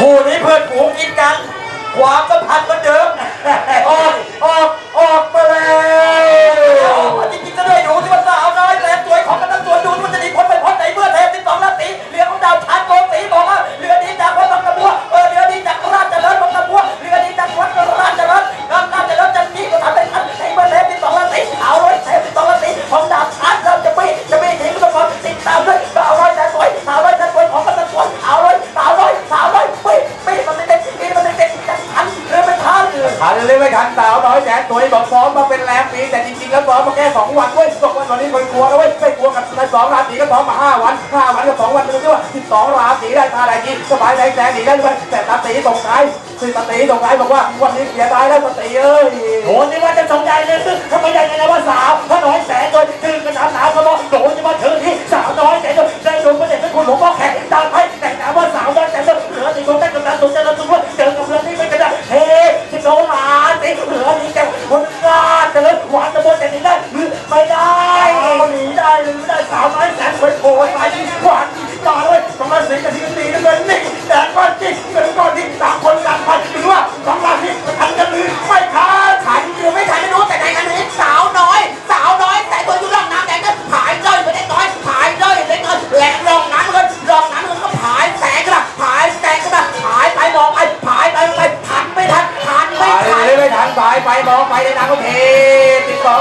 คู่นี้เพื่อนฝูงกินกันความสัมพันธ์เหมือนเดิมออกออกออกม ทันเลยไม่ทันสาวน้อยแสนสวยบอกซ้อมมาเป็นแรมปีแต่จริงๆแล้วซ้อมมาแค่สองวันเว้ยบอกว่าวันนี้คนกลัวแล้วเว้ยไม่กลัวกับในสองราศีก็ซ้อมมาห้าวันห้าวันกับสองวันดูที่ว่าสิบสองราศีได้ท่าใดกินสบายใจแสนหนีได้ด้วยแต่ตาตีตรงท้ายคือตาตีตรงท้ายบอกว่าวันนี้เสียดายแล้วตาตีเอ้ยโหนี่ว่าจะสงใจเลยซึ่งทำไมใหญ่ไงว่าสาวพระน้อยแสนโดยคือกันหนาก็บอกโหนี่ว่าเธอที่สาวน้อยแสนโดยได้โดูประเด็นเป็นคุณหลวงพ่อก สาวน้อยแสนโดยโผล่ไปที่หวานต่อเลยสองราศีกับที่ตีนั่นเป็นนี่แต่ก้อนจริงเป็นก้อนที่ต่างคนต่างไปหรือว่าสองราศีทันกันหรือไม่ทันขันหรือไม่ขันไม่รู้แต่ในขณะนี้สาวน้อย สาวน้อยแต่ตัวอยู่ร่องน้ำแดงก็ผายเลยไปได้น้อยผายเลยเล็กน้อยแหลกรองน้ำเงินรองน้ำเงินก็ผายแสงกระผายแสงกระผายไปมองไปผายไปไปทันไม่ทันทันไม่ไปทันเลยไม่ทันสายไปมองไปในนางก็เทสิบสอง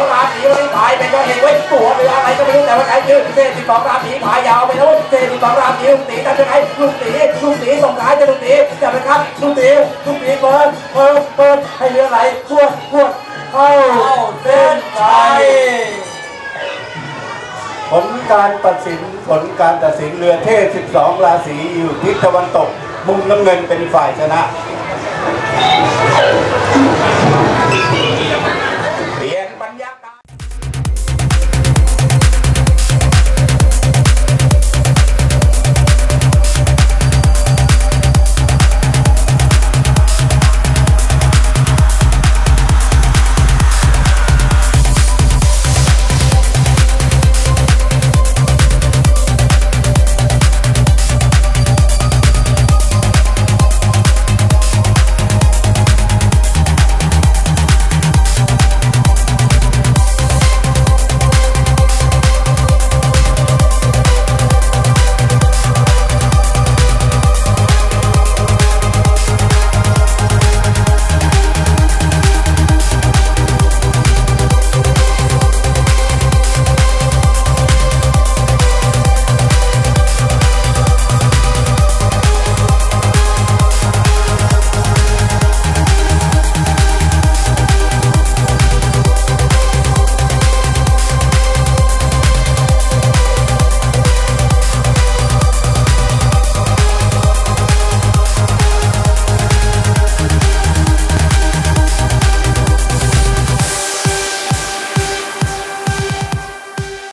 หัวหรืออะไรก็ไม่รู้แต่ว่าใครชื่อเทสิบสองราศีพายยาวไปแล้วเทสิบสองราศีลุงตีจำได้ไหมลุงตีลุงตีส่งท้ายจะลุงตีจำไหมครับลุงตีลุงตีเปิดเปิดเปิดให้เรือไหลพวดพวดเข้าเส้นชัยผลการตัดสินผลการตัดสินเรือเทพ12 ราศีอยู่ทิศตะวันตก มุมน้ำเงินเป็นฝ่ายชนะ